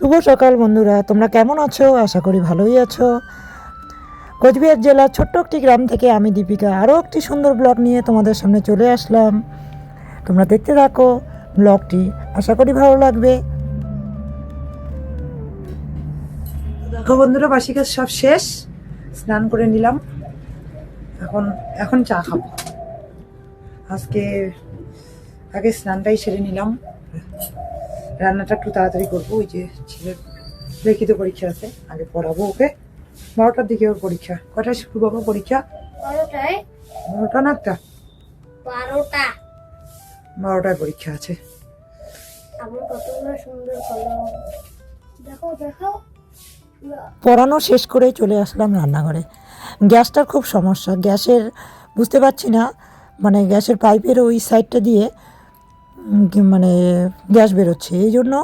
শুভ সকাল বন্ধুরা, তোমরা কেমন আছো? আশা করি ভালোই আছো। কোচবিহার জেলার ছোট্ট একটি গ্রাম থেকে আমি দীপিকা আরও একটি সুন্দর ব্লগ নিয়ে তোমাদের সামনে চলে আসলাম। তোমরা দেখতে থাকো ব্লগটি, আশা করি ভালো লাগবে। দেখো বন্ধুরা, বাসি কাজ সব শেষ। স্নান করে নিলাম। এখন এখন চা খাব। আজকে, আগে স্নানটাই সেরে নিলাম। রান্নাটা একটু তাড়াতাড়ি করব ওই যে ছেলের লিখিত পরীক্ষা আছে আগে পড়াবো ওকে। বারোটার দিকে ওর পরীক্ষা। কটায় শুরু বাবা পরীক্ষা? বারোটা না একটা? বারোটা। বারোটায় পরীক্ষা আছে। পড়ানো শেষ করে চলে আসলাম রান্নাঘরে। গ্যাসটার খুব সমস্যা। গ্যাসের বুঝতে পারছি না মানে গ্যাসের পাইপের ওই সাইডটা দিয়ে মানে গ্যাস বেরোচ্ছে, এই জন্য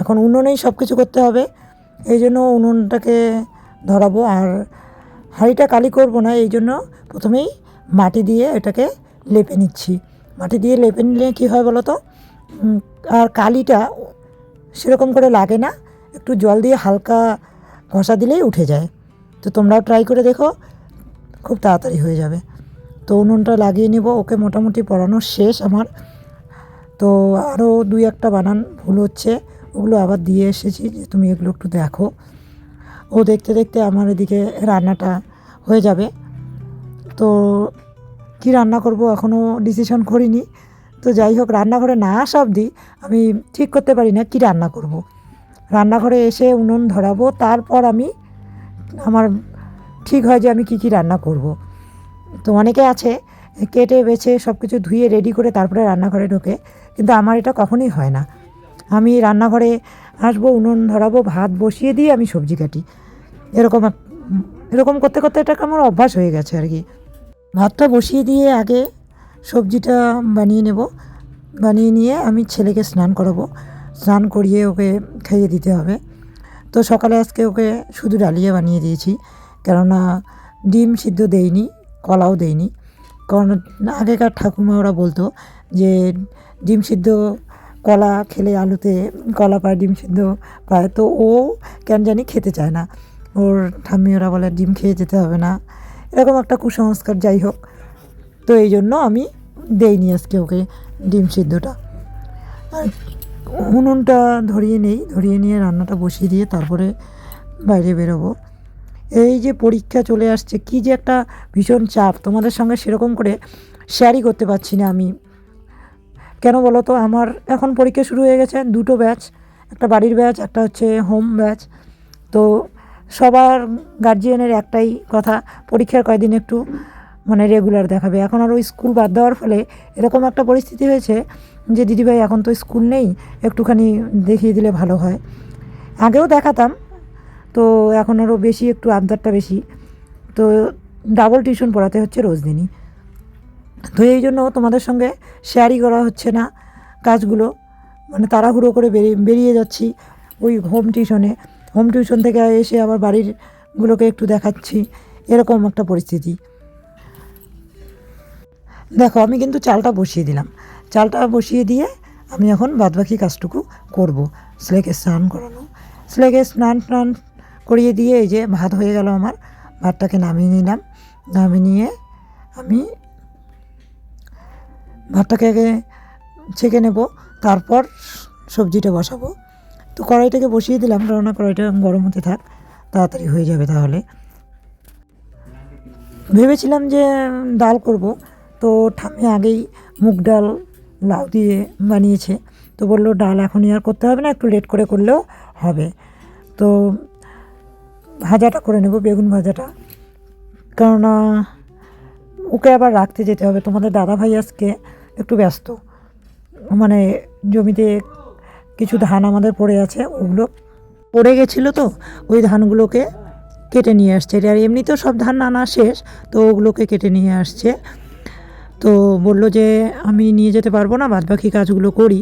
এখন উনুনেই সব কিছু করতে হবে। এই জন্য উনুনটাকে ধরাবো আর হাঁড়িটা কালি করব না, এই জন্য প্রথমেই মাটি দিয়ে এটাকে লেপে নিচ্ছি। মাটি দিয়ে লেপে নিলে কী হয় বলো তো? আর কালিটা সেরকম করে লাগে না, একটু জল দিয়ে হালকা ঘষা দিলেই উঠে যায়। তো তোমরাও ট্রাই করে দেখো, খুব তাড়াতাড়ি হয়ে যাবে। তো উনুনটা লাগিয়ে নেব, ওকে মোটামুটি পড়ানো শেষ আমার। তো আরও দুই একটা বানান ভুল হচ্ছে, ওগুলো আবার দিয়ে এসেছি, যে তুমি এগুলো একটু দেখো ও দেখতে দেখতে আমার এদিকে রান্নাটা হয়ে যাবে তো কি রান্না করব এখনও ডিসিশন করিনি তো যাই হোক, রান্নাঘরে না আসা অবধি আমি ঠিক করতে পারি না কি রান্না করব। রান্নাঘরে এসে উনুন ধরাবো, তারপর আমি আমার ঠিক হয় যে আমি কি কি রান্না করব। তো অনেকে আছে, কেটে বেছে সব কিছু ধুয়ে রেডি করে তারপরে রান্নাঘরে ঢোকে কিন্তু আমার এটা কখনোই হয় না। আমি রান্নাঘরে আসব, উনুন ধরাবো, ভাত বসিয়ে দিয়ে আমি সবজি কাটি। এরকম এরকম করতে করতে এটা আমার অভ্যাস হয়ে গেছে আর কি। ভাতটা বসিয়ে দিয়ে আগে সবজিটা বানিয়ে নেব। বানিয়ে নিয়ে আমি ছেলেকে স্নান করাবো। স্নান করিয়ে ওকে খাইয়ে দিতে হবে। তো সকালে আজকে ওকে শুধু ডালিয়া বানিয়ে দিয়েছি। কেননা ডিম সিদ্ধ দেইনি, কলাও দেইনি। কারণ আগেকার ঠাকুমা ওরা বলতো যে ডিম সিদ্ধ কলা খেলে আলুতে কলা পায়, ডিম সিদ্ধ পায়। তো ও কেন জানি খেতে চায় না। ওর ঠাম্মি ওরা বলে, ডিম খেয়ে যেতে হবে না। এরকম একটা কুসংস্কার, যাই হোক। তো এই জন্য আমি দেইনি আজকে ওকে ডিম সিদ্ধটা। উনুনটা ধরিয়ে নেই, ধরিয়ে নিয়ে রান্নাটা বসিয়ে দিয়ে তারপরে বাইরে বেরোবো। এই যে পরীক্ষা চলে আসছে, কি যে একটা ভীষণ চাপ। তোমাদের সঙ্গে সেরকম করে শেয়ারই করতে পারছি না আমি। কেন বলো তো? আমার এখন পরীক্ষা শুরু হয়ে গেছে, দুটো ব্যাচ একটা বাড়ির ব্যাচ একটা হচ্ছে হোম ব্যাচ তো সবার গার্জিয়ানের একটাই কথা, পরীক্ষার কয়দিন একটু মানে রেগুলার দেখাবে। এখন আর ওই স্কুল বাদ দেওয়ার ফলে এরকম একটা পরিস্থিতি হয়েছে যে দিদিভাই এখন তো স্কুল নেই, একটুখানি দেখিয়ে দিলে ভালো হয়। আগেও দেখাতাম, তো এখন আরও বেশি, একটু আবদারটা বেশি। তো ডাবল টিউশন পড়াতে হচ্ছে রোজ দিনই তো এই জন্য তোমাদের সঙ্গে শেয়ারই করা হচ্ছে না কাজগুলো। মানে তাড়াহুড়ো করে বেরিয়ে বেরিয়ে যাচ্ছি ওই হোম টিউশনে হোম টিউশন থেকে এসে আবার বাড়িরগুলোকে একটু দেখাচ্ছি। এরকম একটা পরিস্থিতি। দেখো, আমি কিন্তু চালটা বসিয়ে দিলাম। চালটা বসিয়ে দিয়ে আমি এখন বাদবাকি কাজটুকু করব। ছেলেকে স্নান করানো। ছেলেকে স্নান টান করিয়ে দিয়ে এই যে ভাত হয়ে গেল আমার। ভাতটাকে নামিয়ে নিলাম। নামিয়ে নিয়ে আমি ভাতটাকে আগে ছেঁকে নেব, তারপর সবজিটা বসাবো। তো কড়াইটাকে বসিয়ে দিলাম কেননা কড়াইটা গরম হতে থাক, তাড়াতাড়ি হয়ে যাবে তাহলে। ভেবেছিলাম যে ডাল করব, তো ঠাম্মি আগেই মুগ ডাল, লাউ দিয়ে বানিয়েছে। তো বলল, ডাল এখনই আর করতে হবে না, একটু লেট করে করলেও হবে। তো ভাজাটা করে নেব, বেগুন ভাজাটা। কেননা ওকে আবার রাখতে যেতে হবে, তোমাদের দাদা ভাই আজকে একটু ব্যস্ত। মানে জমিতে কিছু ধান আমাদের পড়ে আছে, ওগুলো পড়ে গেছিল তো, ওই ধানগুলোকে কেটে নিয়ে আসছে। আর এমনিতেও সব ধান আনা শেষ, তো ওগুলোকে কেটে নিয়ে আসছে। তো বলল যে, আমি নিয়ে যেতে পারব না বাদ বাকি কাজগুলো করি।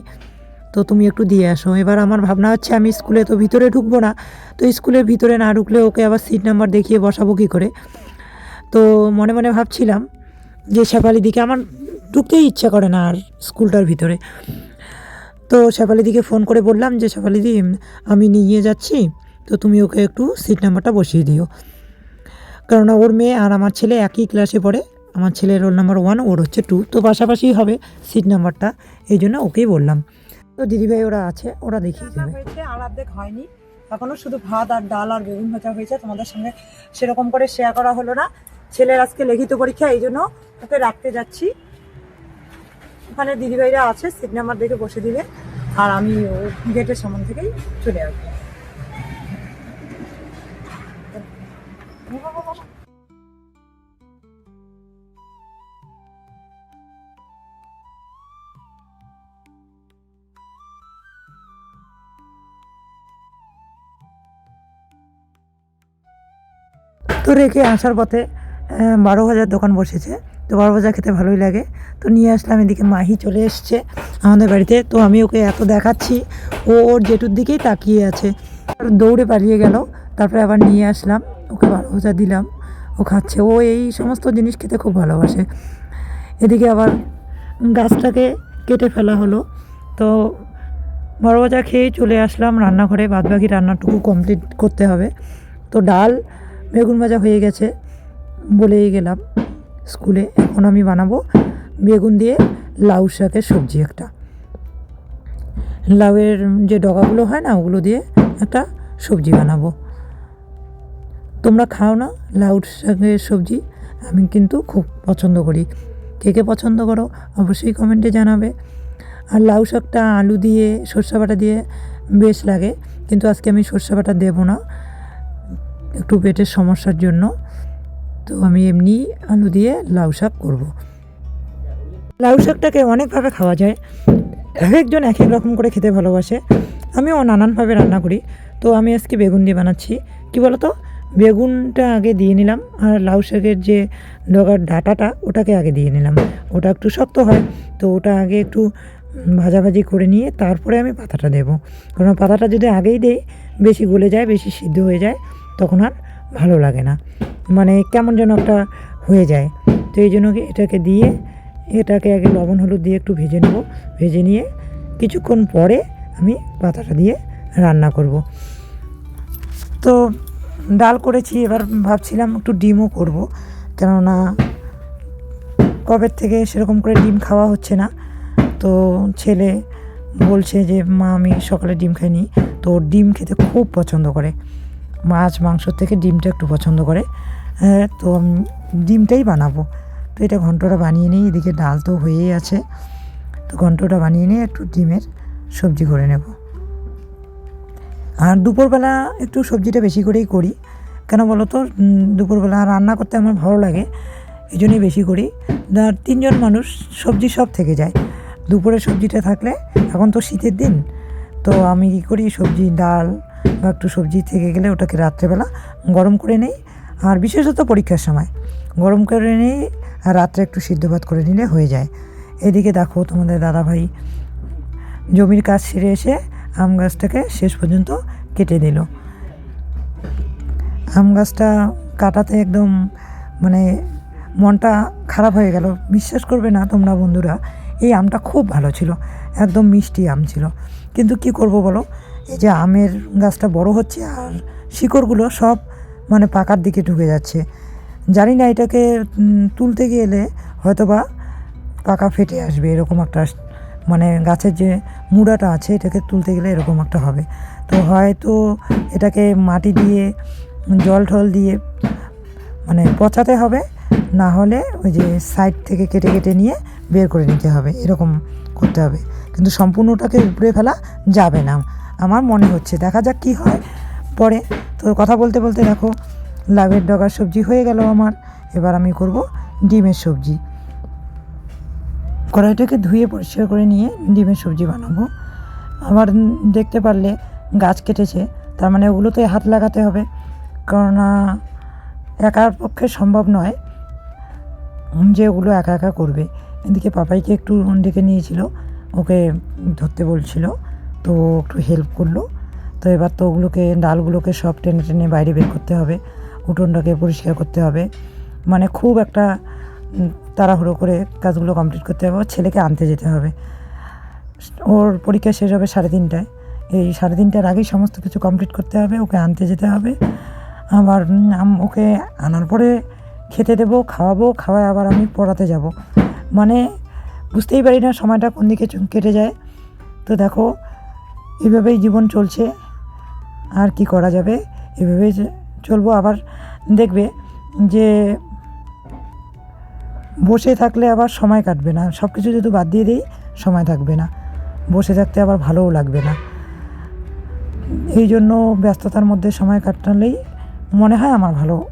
তো তুমি একটু দিয়ে আসো। এবার আমার ভাবনা হচ্ছে, আমি স্কুলে তো ভিতরে ঢুকবো না। তো স্কুলের ভিতরে না ঢুকলে ওকে আবার সিট নাম্বার দেখিয়ে বসাবো কী করে? তো মনে মনে ভাবছিলাম যে শেফালি দিকে আমার ঢুকতেই ইচ্ছা করে না আর স্কুলটার ভিতরে। তো শেফালিদিকে ফোন করে বললাম যে, শেফালিদি, আমি নিয়ে যাচ্ছি, তো তুমি ওকে একটু সিট নাম্বারটা বসিয়ে দিও। কেননা ওর মেয়ে আর আমার ছেলে একই ক্লাসে পড়ে, আমার ছেলের রোল নাম্বার ওয়ান, ওর হচ্ছে টু। তো পাশাপাশি হবে সিট নাম্বারটা, এই জন্য ওকেই বললাম। তো দিদিভাই ওরা আছে, ওরা দেখিয়ে দেবে। আর হয়নি। এখনও শুধু ভাত আর ডাল আর বেগুন ভাজা হয়েছে, তোমাদের সঙ্গে সেরকম করে শেয়ার করা হলো না। ছেলের আজকে লিখিত পরীক্ষা, এই জন্য ওকে রাখতে যাচ্ছি। ওখানে দিদিভাইরা আছে সিট নাম্বার দেখে বসে দিবে, আর আমি গেটের সামনে থেকেই চলে আসব। তো রেখে আসার পথে বারো হাজার দোকান বসেছে। তো বড় বাজার খেতে ভালোই লাগে। তো নিয়ে আসলাম, এদিকে মাহি চলে এসছে আমাদের বাড়িতে। তো আমি ওকে এত দেখাচ্ছি, ও ওর জেঠুর দিকেই তাকিয়ে আছে। দৌড়ে পালিয়ে গেল, তারপরে আবার নিয়ে আসলাম, ওকে বারো হাজার দিলাম, ও খাচ্ছে। ও এই সমস্ত জিনিস খেতে খুব ভালোবাসে। এদিকে আবার গাছটাকে কেটে ফেলা হলো। তো বড় বাজা খেয়েই চলে আসলাম রান্নাঘরে, বাদবাকি রান্নাটুকু কমপ্লিট করতে হবে। তো ডাল বেগুন ভাজা হয়ে গেছে বলেই গেলাম। স্কুলে এখন আমি বানাবো বেগুন দিয়ে লাউ শাকের সবজি একটা। লাউয়ের যে ডগাগুলো হয় না, ওগুলো দিয়ে একটা সবজি বানাবো। তোমরা খাও না লাউ শাকের সবজি, আমি কিন্তু খুব পছন্দ করি। কে কে পছন্দ করো অবশ্যই কমেন্টে জানাবে। আর লাউ শাকটা আলু দিয়ে, সর্ষে বাটা দিয়ে বেশ লাগে, কিন্তু আজকে আমি সর্ষে বাটা দেবো না। একটু পেটের সমস্যার জন্য। তো আমি এমনি আলু দিয়ে লাউ শাক করব। লাউ শাকটাকে অনেকভাবে খাওয়া যায়। এক একজন এক এক রকম করে খেতে ভালোবাসে। আমিও নানানভাবে রান্না করি। তো আমি আজকে বেগুন দিয়ে বানাচ্ছি। কি বলো তো বেগুনটা আগে দিয়ে নিলাম আর লাউ শাকের যে ডগার ডাটাটা, ওটাকে আগে দিয়ে নিলাম। ওটা একটু শক্ত হয়, তো ওটা আগে একটু ভাজাভাজি করে নিয়ে তারপরে আমি পাতাটা দেবো। কারণ পাতাটা যদি আগেই দেই, বেশি গলে যায়, বেশি সিদ্ধ হয়ে যায়, তখন আর ভালো লাগে না। মানে কেমন যেন একটা হয়ে যায়। তো এই জন্য এটাকে দিয়ে, এটাকে আগে লবণ হলুদ দিয়ে একটু ভেজে নেব। ভেজে নিয়ে কিছুক্ষণ পরে আমি পাতাটা দিয়ে রান্না করব। তো ডাল করেছি, এবার ভাবছিলাম একটু ডিমও করব। কেননা কবের থেকে সেরকম করে ডিম খাওয়া হচ্ছে না। তো ছেলে বলছে যে, মা, আমি সকালে ডিম খাইনি। তো ডিম খেতে খুব পছন্দ করে। মাছ, মাংস থেকে ডিমটা একটু পছন্দ করে। হ্যাঁ তো ডিমটাই বানাবো। তো এটা ঘন্টটা বানিয়ে নিই, এদিকে ডাল তো হয়েই আছে। তো ঘন্টটা বানিয়ে নিয়ে একটু ডিমের সবজি করে নেব। আর দুপুরবেলা একটু সবজিটা বেশি করেই করি। কেন বলো তো দুপুরবেলা রান্না করতে আমার ভালো লাগে এই জন্যই বেশি করি। তিনজন মানুষ, সবজি সব থেকে যায়। দুপুরে সবজিটা থাকলে, এখন তো শীতের দিন, তো আমি কী করি? সবজি, ডাল বা একটু সবজি থেকে গেলে ওটাকে রাত্রেবেলা গরম করে নেই। আর বিশেষত পরীক্ষার সময়। গরম করে আর রাত্রে একটু সিদ্ধ ভাত করে নিলে হয়ে যায়। এদিকে দেখো তোমাদের দাদাভাই জমির কাজ সেরে এসে আম গাছটাকে শেষ পর্যন্ত কেটে দিল আম গাছটা কাটাতে একদম মানে মনটা খারাপ হয়ে গেল। বিশ্বাস করবে না তোমরা বন্ধুরা, এই আমটা খুব ভালো ছিল। একদম মিষ্টি আম ছিল। কিন্তু কি করব বলো? এই যে আমের গাছটা বড় হচ্ছে আর শিকড়গুলো সব মানে পাকার দিকে ঢুকে যাচ্ছে। জানি না এটাকে তুলতে গেলে হয়তো বা পাকা ফেটে আসবে, এরকম একটা মানে গাছের যে মুড়াটা আছে এটাকে তুলতে গেলে এরকম একটা হবে। তো হয়তো এটাকে মাটি দিয়ে, জল ঠল দিয়ে মানে পচাতে হবে, না হলে ওই যে সাইড থেকে কেটে কেটে নিয়ে বের করে নিতে হবে, এরকম করতে হবে। কিন্তু সম্পূর্ণটাকে উপড়ে ফেলা যাবে না। আমার মনে হচ্ছে। দেখা যাক কি হয় পরে। তো কথা বলতে বলতে দেখো, লাভের ডগার সবজি হয়ে গেল আমার। এবার আমি করব ডিমের সবজি। কড়াইটাকে ধুয়ে পরিষ্কার করে নিয়ে ডিমের সবজি বানাবো। আবার দেখতে পারলে গাছ কেটেছে, তার মানে ওগুলোতে হাত লাগাতে হবে। কেননা একার পক্ষে সম্ভব নয় যে ওগুলো একা একা করবে। এদিকে পাপাইকে একটু ডেকে নিয়েছিল, ওকে ধরতে বলছিল। তো একটু হেল্প করল। তো এবার তো ওগুলোকে, ডালগুলোকে সব টেনে টেনে বাইরে বের করতে হবে। উঠোনটাকে পরিষ্কার করতে হবে। মানে খুব একটা তাড়াহুড়ো করে কাজগুলো কমপ্লিট করতে হবে। ছেলেকে আনতে যেতে হবে। ওর পরীক্ষা শেষ হবে সাড়ে তিনটায়। এই সাড়ে তিনটার আগেই সমস্ত কিছু কমপ্লিট করতে হবে, ওকে আনতে যেতে হবে। আবার ওকে আনার পরে খেতে দেবো, খাওয়াবো, খাওয়ায় আবার আমি পড়াতে যাব। মানে বুঝতেই পারি না সময়টা কোন দিকে কেটে যায়। তো দেখো এভাবেই জীবন চলছে। আর কি করা যাবে? এভাবেই চলবো। আবার দেখবে যে বসে থাকলে আবার সময় কাটবে না। সব কিছু যদি বাদ দিয়ে দিই, সময় থাকবে না। বসে থাকতে আবার ভালোও লাগবে না। এই জন্য ব্যস্ততার মধ্যে সময় কাটালেই মনে হয় আমার ভালো।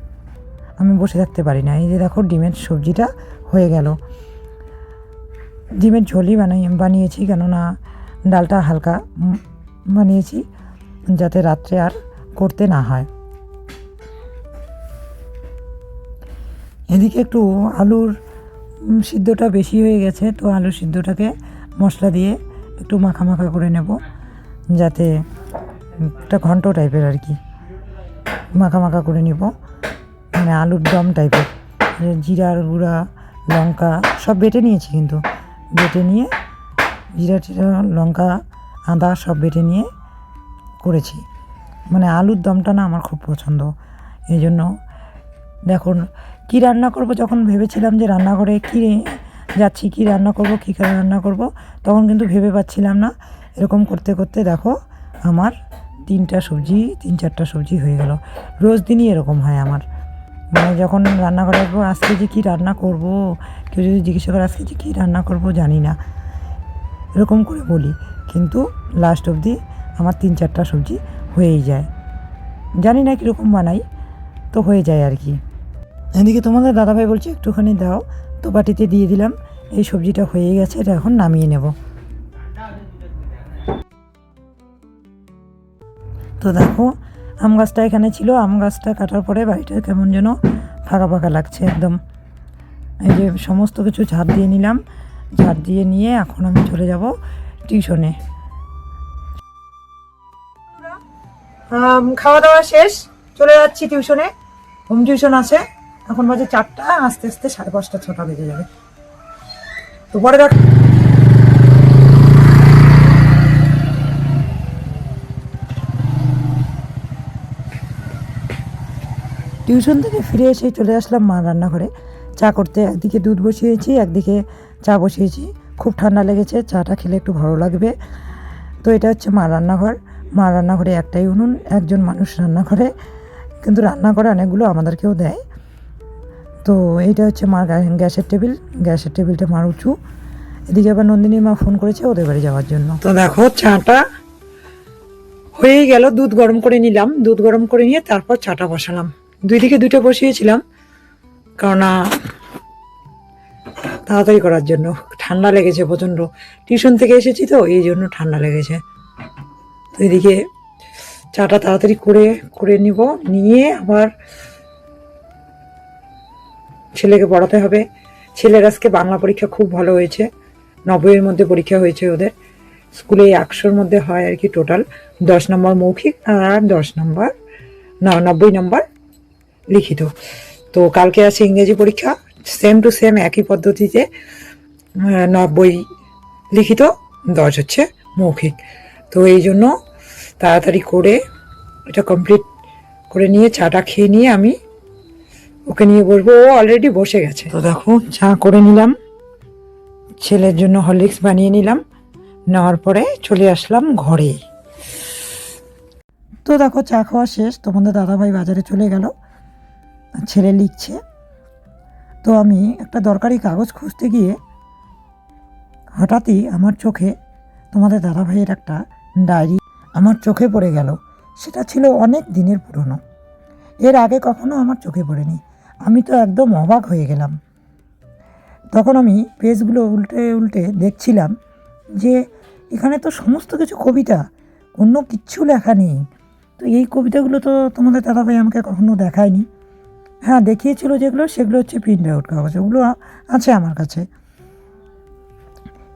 আমি বসে থাকতে পারি না। এই যে দেখো, ডিমের সবজিটা হয়ে গেল। ডিমের ঝোলই বানাই, বানিয়েছি। কেননা ডালটা হালকা। বানিয়েছি যাতে রাত্রে আর করতে না হয়। এদিকে একটু আলুর সিদ্ধটা বেশি হয়ে গেছে, তো আলু সিদ্ধটাকে মশলা দিয়ে একটু মাখা মাখা করে নেব, যাতে একটা ঘন্ট টাইপের আর কি মাখা মাখা করে নেব। মানে আলুর দম টাইপের জিরার গুঁড়া, লঙ্কা সব বেটে নিয়েছি কিন্তু। বেটে নিয়ে জিরা টিরা লঙ্কা আদা সব বেটে নিয়ে করেছি। মানে আলুর দমটা না আমার খুব পছন্দ। এই জন্য দেখুন কী রান্না করব যখন ভেবেছিলাম যে রান্নাঘরে কী যাচ্ছি, কী রান্না করব, কী রান্না করব, তখন কিন্তু ভেবে পাচ্ছিলাম না। এরকম করতে করতে দেখো আমার তিনটা সবজি, তিন চারটা সবজি হয়ে গেল। রোজ দিনই এরকম হয় আমার। মানে যখন রান্নাঘরে আসব, আজকে যে কী রান্না করব, কেউ যদি জিজ্ঞাসা করে আজকে যে কী রান্না করব জানি না। এরকম করে বলি। কিন্তু লাস্ট অবধি আমার তিন চারটা সবজি হয়েই যায়। জানি না কীরকম বানাই, তো হয়ে যায় আর কি। এদিকে তোমাদের দাদাভাই বলছে, একটুখানি দাও। তো বাটিতে দিয়ে দিলাম। এই সবজিটা হয়ে গেছে, এটা এখন নামিয়ে নেব। তো দেখো, আম গাছটা এখানে ছিল। আম গাছটা কাটার পরে বাড়িটা কেমন যেন ফাঁকা ফাঁকা লাগছে একদম। এই যে সমস্ত কিছু ঝাড় দিয়ে নিলাম। ঝাড় দিয়ে নিয়ে এখন আমি চলে যাব টিউশনে। খাওয়া দাওয়া শেষ, চলে যাচ্ছি টিউশনে। হোম টিউশন আছে। এখন বাজে চারটা, আস্তে আস্তে সাড়ে পাঁচটা, ছটা বেজে যাবে। তো পরে দেখ টিউশন থেকে ফিরে এসে চলে আসলাম মা রান্নাঘরে। চা করতে একদিকে দুধ বসিয়েছি, একদিকে চা বসিয়েছি। খুব ঠান্ডা লেগেছে, চাটা খেলে একটু ভালো লাগবে। তো এটা হচ্ছে মা রান্নাঘর। মা রান্নাঘরে একটাই উনুন, একজন মানুষ রান্না করে। কিন্তু রান্না করে অনেকগুলো আমাদেরকেও দেয়। তো এইটা হচ্ছে মার গ্যাসের টেবিল। গ্যাসের টেবিলটা মার উঁচু। এদিকে আবার নন্দিনী মা ফোন করেছে ওদের বাড়ি যাওয়ার জন্য। তো দেখো, চাটা হয়ে গেল, দুধ গরম করে নিলাম। দুধ গরম করে নিয়ে তারপর চাটা বসালাম। দুই দিকে দুটো বসিয়েছিলাম। কেননা তাড়াতাড়ি করার জন্য। ঠান্ডা লেগেছে প্রচণ্ড। টিউশন থেকে এসেছি তো, এই জন্য ঠান্ডা লেগেছে। তো এদিকে চাটা তাড়াতাড়ি করে করে নিব। নিয়ে আবার ছেলেকে পড়াতে হবে। ছেলের আজকে বাংলা পরীক্ষা খুব ভালো হয়েছে। নব্বইয়ের মধ্যে পরীক্ষা হয়েছে ওদের। স্কুলে একশোর মধ্যে হয় আর কি টোটাল। দশ নম্বর মৌখিক আর দশ নম্বর, না, নব্বই নম্বর লিখিত। তো কালকে আছে ইংরেজি পরীক্ষা। সেম টু সেম একই পদ্ধতিতে নব্বই লিখিত দশ হচ্ছে মৌখিক। তো এই জন্য তাড়াতাড়ি করে এটা কমপ্লিট করে নিয়ে চাটা খেয়ে নিয়ে আমি ওকে নিয়ে বসবো। ও অলরেডি বসে গেছে। তো দেখো, চা করে নিলাম। ছেলের জন্য হরলিক্স বানিয়ে নিলাম। নেওয়ার পরে চলে আসলাম ঘরে। তো দেখো, চা খাওয়া শেষ। তোমাদের দাদাভাই বাজারে চলে গেল। ছেলে লিখছে। তো আমি একটা দরকারি কাগজ খুঁজতে গিয়ে হঠাৎই আমার চোখে, তোমাদের দাদাভাইয়ের একটা ডায়েরি আমার চোখে পড়ে গেল। সেটা ছিল অনেক দিনের পুরনো। এর আগে কখনো আমার চোখে পড়েনি। আমি তো একদম অবাক হয়ে গেলাম। তখন আমি পেজগুলো উল্টে উল্টে দেখছিলাম যে এখানে তো সমস্ত কিছু কবিতা অন্য কিচ্ছু লেখা নেই। তো এই কবিতাগুলো তো তোমাদের দাদাভাই আমাকে কখনো দেখায়নি। হ্যাঁ দেখিয়েছিল যেগুলো, সেগুলো হচ্ছে প্রিন্ট আউট কাগজ, ওগুলো আছে আমার কাছে।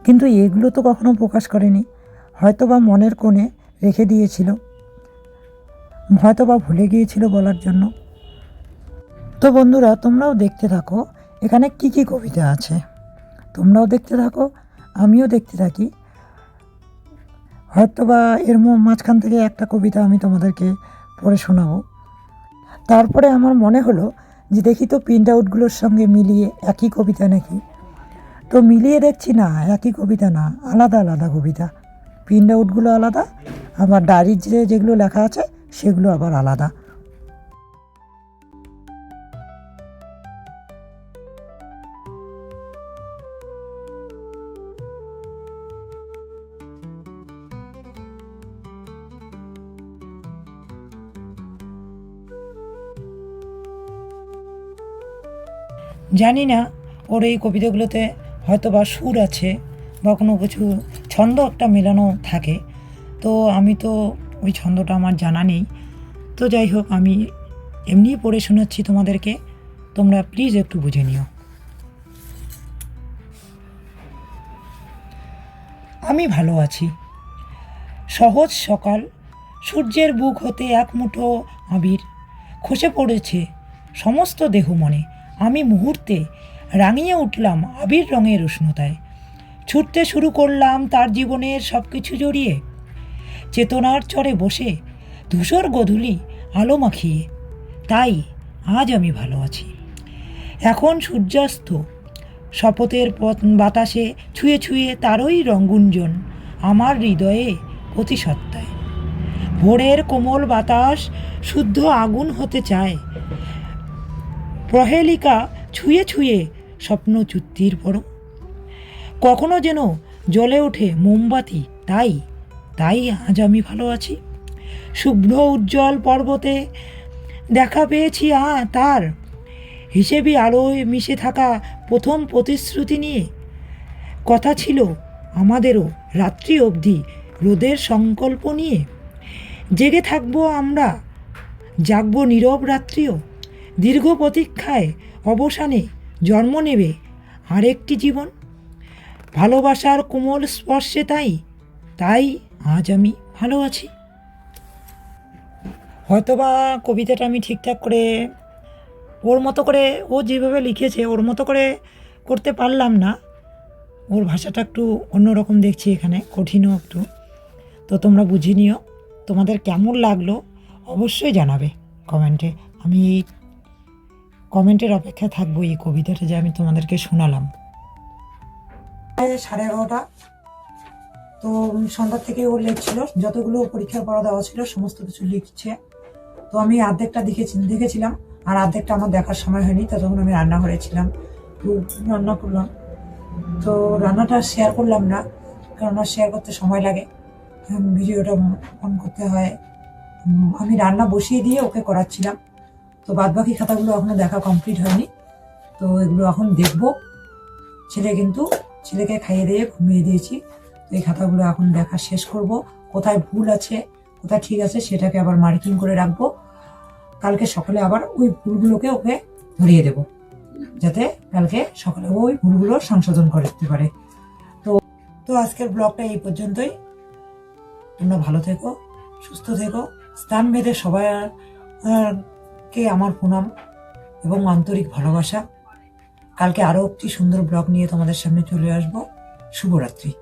কিন্তু এগুলো তো কখনো প্রকাশ করেনি। হয়তো বা মনের কোণে রেখে দিয়েছিল। হয়তো বা ভুলে গিয়েছিল বলার জন্য। তো বন্ধুরা, তোমরাও দেখতে থাকো, এখানে কি কি কবিতা আছে। তোমরাও দেখতে থাকো, আমিও দেখতে থাকি। হয়তো বা এর মাঝখান থেকে একটা কবিতা আমি তোমাদেরকে পড়ে শোনাবো। তারপরে আমার মনে হলো যে দেখি তো প্রিন্ট আউটগুলোর সঙ্গে মিলিয়ে একই কবিতা নাকি। তো মিলিয়ে দেখছি না, একই কবিতা না, আলাদা আলাদা কবিতা। প্রিন্ট আউটগুলো আলাদা, আমার ডায়েরির যে যেগুলো লেখা আছে সেগুলো আবার আলাদা। জানি না ওর এই কবিতাগুলোতে হয়তো বা সুর আছে বা কোনো কিছু ছন্দ একটা মেলানো থাকে। তো আমি তো ওই ছন্দটা আমার জানা নেই। তো যাই হোক, আমি এমনিই পড়ে শোনাচ্ছি তোমাদেরকে। তোমরা প্লিজ একটু বুঝে নিও। আমি ভালো আছি। সহজ সকাল, সূর্যের বুক হতে এক মুঠো আবির, খসে পড়েছে সমস্ত দেহ মনে। আমি মুহূর্তে রাঙিয়ে উঠলাম আবির রঙের উষ্ণতায়। ছুটতে শুরু করলাম তার জীবনের সব কিছু জড়িয়ে। চেতনার চরে বসে ধূসর গধূলি আলো মাখিয়ে। তাই আজ আমি ভালো আছি। এখন সূর্যাস্ত। শপথের পথ বাতাসে ছুঁয়ে ছুঁয়ে তারই রঙ্গুঞ্জন আমার হৃদয়ে অতি ভোরের কোমল বাতাস শুদ্ধ আগুন হতে চায়। প্রহেলিকা ছুঁয়ে ছুঁয়ে স্বপ্ন চুক্তির পরম কখনো যেন জ্বলে ওঠে মোমবাতি, তাই তাই আজ আমি ভালো আছি। শুভ্র উজ্জ্বল পর্বতে দেখা পেয়েছি আ, তার। হিসেবে আলোয় মিশে থাকা প্রথম প্রতিশ্রুতি নিয়ে। কথা ছিল আমাদেরও রাত্রি অবধি রোদের সংকল্প নিয়ে। জেগে থাকব আমরা, জাগবো নীরব রাত্রিও। দীর্ঘ প্রতীক্ষায় অবসানে জন্ম নেবে আরেকটি জীবন। ভালোবাসার কোমল স্পর্শে তাই তাই আজ আমি ভালো আছি। হয়তোবা কবিতাটা আমি ঠিকঠাক করে, ওর মতো করে ও যেভাবে লিখেছে, ওর মতো করে করতে পারলাম না। ওর ভাষাটা একটু অন্যরকম দেখছি এখানে, কঠিনও একটু। তো তোমরা বুঝে নিও, তোমাদের কেমন লাগল অবশ্যই জানাবে কমেন্টে। আমি কমেন্টের অপেক্ষায় থাকব এই কবিতাটা যে আমি তোমাদেরকে শোনালাম। সাড়ে এগারোটা, তো সন্ধ্যা থেকে ও লিখছিল যতগুলো পরীক্ষার পড়া দেওয়া ছিল, সমস্ত কিছু লিখছে। তো আমি অর্ধেকটা দেখেছি, দেখেছিলাম, আর অর্ধেকটা আমার দেখার সময় হয়নি, তো তখন আমি রান্নাঘরে ছিলাম, তো রান্না করলাম। তো রান্নাটা শেয়ার করলাম না কেননা শেয়ার করতে সময় লাগে। ভিডিওটা অন করতে হয়। আমি রান্না বসিয়ে দিয়ে ওকে করাচ্ছিলাম। তো বাদ বাকি খাতাগুলো এখনও দেখা কমপ্লিট হয়নি। তো এগুলো এখন দেখব। ছেলে কিন্তু ছেলেকে খাইয়ে দিয়ে ঘুমিয়ে দিয়েছি। তো এই খাতাগুলো এখন দেখা শেষ করব। কোথায় ভুল আছে, কোথায় ঠিক আছে সেটাকে আবার মার্কিং করে রাখব। কালকে সকালে আবার ওই ভুলগুলোকে ওকে ধরিয়ে দেব। যাতে কালকে সকালে ওই ভুলগুলো সংশোধন করতে পারে। তো তো আজকের ব্লগটা এই পর্যন্তই। তোমরা ভালো থেকো, সুস্থ থেকো। স্থান ভেদে সবাই কে আমার প্রণাম এবং আন্তরিক ভালোবাসা? কালকে আরও একটি সুন্দর ব্লগ নিয়ে তোমাদের সামনে চলে আসব। শুভরাত্রি।